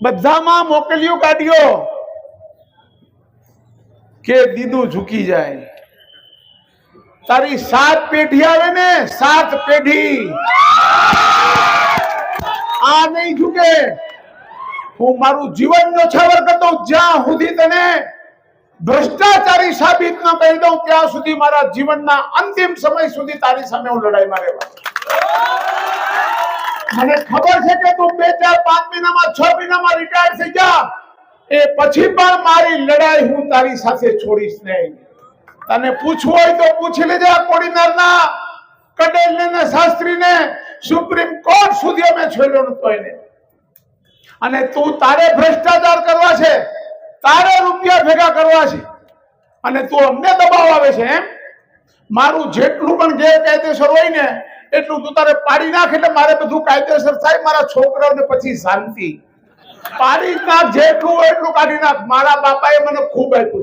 બધામાં મોકલ્યું કાઢ્યો કે દીદું ઝૂકી જાય. તારી સાત પેઢી આવે ને, સાત પેઢી. આ નહીં ઝૂકે. હું મારું જીવન ન્યોછાવર કરતો જ્યાં સુધી તને ભ્રષ્ટાચારી સાબિત ન કરી દઉં, ત્યાં સુધી મારા જીવનના અંતિમ સમય સુધી તારી સામે હું લડાઈમાં રહેવા. મને ખબર છે કે તું બે ચાર પાંચ મહિનામાં, છ મહિનામાં રિટાયર થઈ જા. એ પછી પણ મારી લડાઈ હું તારી સાથે છોડીશ નહીં. તને પૂછવું હોય તો પૂછી લેજે કોડીનારના કડેલને શાસ્ત્રીને. સુપ્રીમ કોર્ટ સુધી અમે છોડ્યો નતો એને. અને તું તારે ભ્રષ્ટાચાર કરવા છે, તારે રૂપિયા ભેગા કરવા છે. અને તું અમને દબાવ આવે છે, એમ? મારું જેટલું પણ ગેરકાયદેસર હોય ને એટલું તું તારે પાડી નાખ એટલે મારે બધું કાયદેસર થાય, મારા છોકરાઓને પછી શાંતિ. પાડી નાખ, જેટલું એટલું કાઢી નાખ. મારા બાપાએ મને ખૂબ આપ્યું